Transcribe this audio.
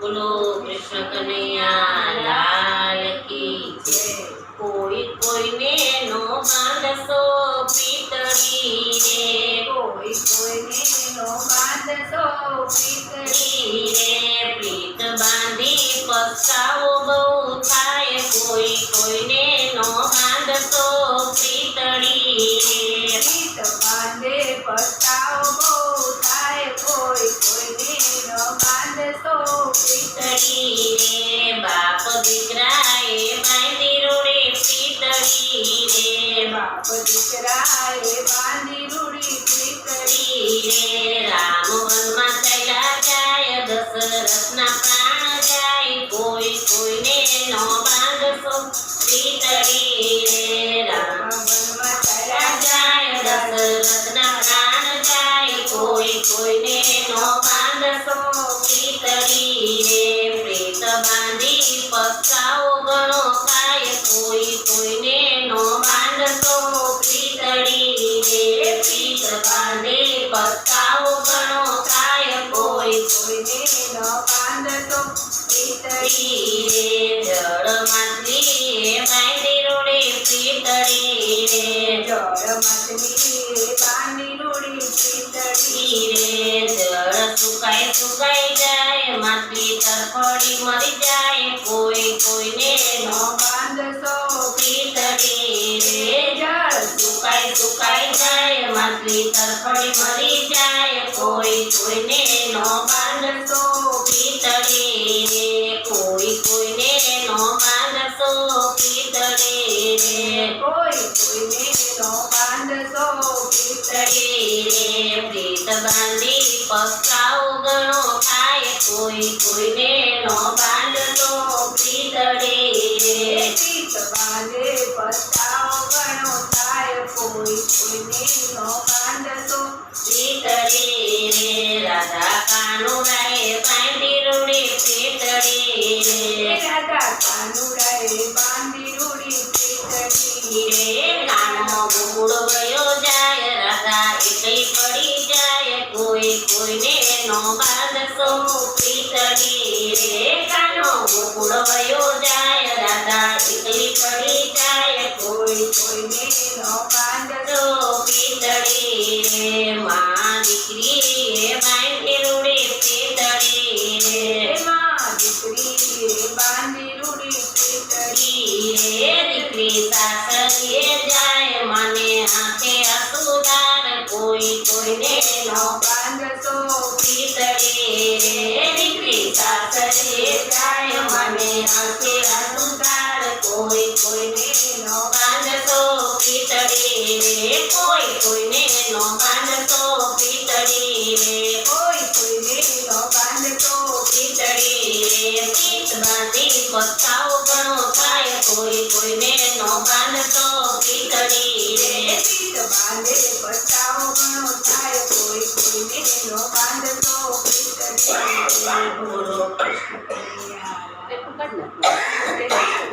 બોલો કૃષ્ણ કનૈયા લાલ કી કોઈ કોઈને નો બાંધશો પીતળી રે કોઈ કોઈને નો બાંધશો પીતળી રે પ્રીત બાંધી પસ્તાવો બહુ થાય. બાપ બાંધી પ્રાણ જાય કોઈ કોઈને નો બાંધશો પીતળી રે રામ વનમાં ચાલ્યા ચાલ્યા જાય દશરથના પ્રાણ જાય કોઈ કોઈને નો બાંધશો પીતળી પ્રેત બાંધી પસ્તાવો ગણો થાય, કોઈ કોઈને નો પીતળી પીતળી રે જળ માછલી બાંધી રોડે પીતળી રે જળ માછલી બાંધી રૂડી રે જળ સુકાય સુકાઈ જાય માછલી તરફડી મરી જાય કોઈ કોઈને નો બાંધશો પીતળી રે જળ સુકાઈ સુકાઈ જાય, માછલી તરફડી મરી જાય. કોઈ કોઈને નો બાંધશો પીતળી રે કોઈ કોઈને નો બાંધશો પીતળી. રે કોઈ કોઈને નો બાંધશો પીતળી. પીતળી રે પ્રીત બાંધી પસ્તાવ ગણો ખાય, કોઈ કોઈને નો બાંધશો કોઈ કોઈને નો બાંધશો પીતળી રે રાધા કાનુડાએ બાંધી રોડે પીતળી રે રાધા કાનુડાએ બાંધી રૂડી પીતળી રે કાનો ગુગળો ગયો જાય રાધા પડી જાય કોઈ કોઈ કોઈને નો દીકરી બાંધી રૂડે પીતળી રે દીકરી બાંધી રૂડી પીતળી રે દીકરી સાસરીએ જાય મને આંખે અસુદાર કોઈ કોઈને નો બાંધશો પીતળી રે દીકરી સાસરીએ જાય મને આંખે અસુદાર કોઈ કોઈને નો બાંધશો પીતળી કોઈ કોઈને નો બાંધશો. પીતળી રે કોઈ કોઈને નો બાંધશો ખીચડી રે પીત બાંધી પસ્તાવો ઘણો થાય કોઈ કોઈને નો બાંધશો ખીચડી રે પીત બાંધે પસ્તાવો ઘણો થાય કોઈ કોઈ નો બાંધશો તો બોલો કૃષ્ણ કનૈયા લાલ.